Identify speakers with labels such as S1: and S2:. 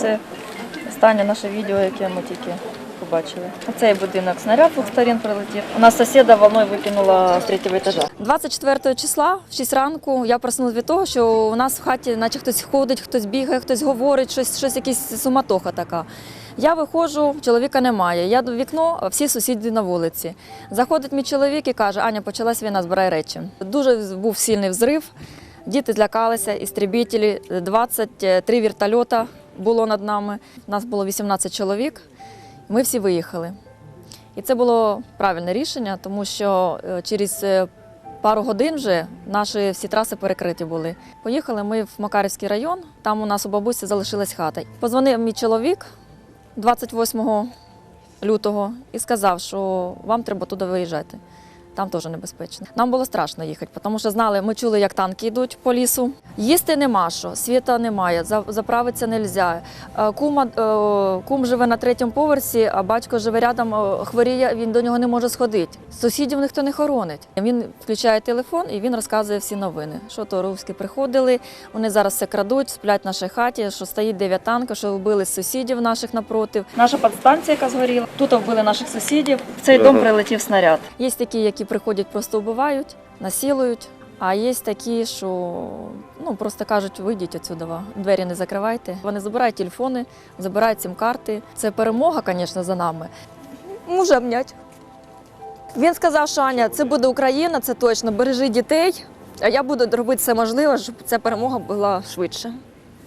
S1: Це останнє наше відео, яке ми тільки побачили. Оцей будинок снаряд двох сторін прилетів. У нас сусіда волною викинула з третього етажа. 24 числа в 6 ранку я проснулася від того, що у нас в хаті, наче хтось ходить, хтось бігає, хтось говорить, щось, щось якась суматоха така. Я виходжу, чоловіка немає. Я до вікно, всі сусіди на вулиці. Заходить мій чоловік і каже: Аня, почалась війна, збирай речі. Дуже був сильний взрив. Діти злякалися, істребітелі, 23 вертольота було над нами. Нас було 18 чоловік. Ми всі виїхали. І це було правильне рішення, тому що е, через е, пару годин вже наші всі траси перекриті були. Поїхали ми в Макарівський район, там у нас у бабусі залишилась хата. Позвонив мій чоловік 28 лютого і сказав, що вам треба туди виїжджати. Там теж небезпечно. Нам було страшно їхати, тому що знали, ми чули, як танки йдуть по лісу. Їсти нема що, світа немає, заправитися не можна. Кума, е, кум живе на третьому поверсі, а батько живе рядом, е, хворіє, він до нього не може сходити. Сусідів ніхто не хоронить. Він включає телефон і він розказує всі новини. Що то русські приходили, вони зараз все крадуть, сплять в нашій хаті, що стоїть дев'ять танків, що вбили сусідів наших напротив. Наша підстанція, яка згоріла, тут вбили наших сусідів. В цей дом прилетів снаряд. Є такі, які приходять, просто вбивають, насилують. А є такі, що ну просто кажуть, вийдіть отсюди, двері не закривайте. Вони забирають телефони, забирають сім-карти. Це перемога, звісно, за нами. Може обнять. Він сказав, що Аня, це буде Україна, це точно. Бережи дітей. А я буду робити все можливе, щоб ця перемога була швидше.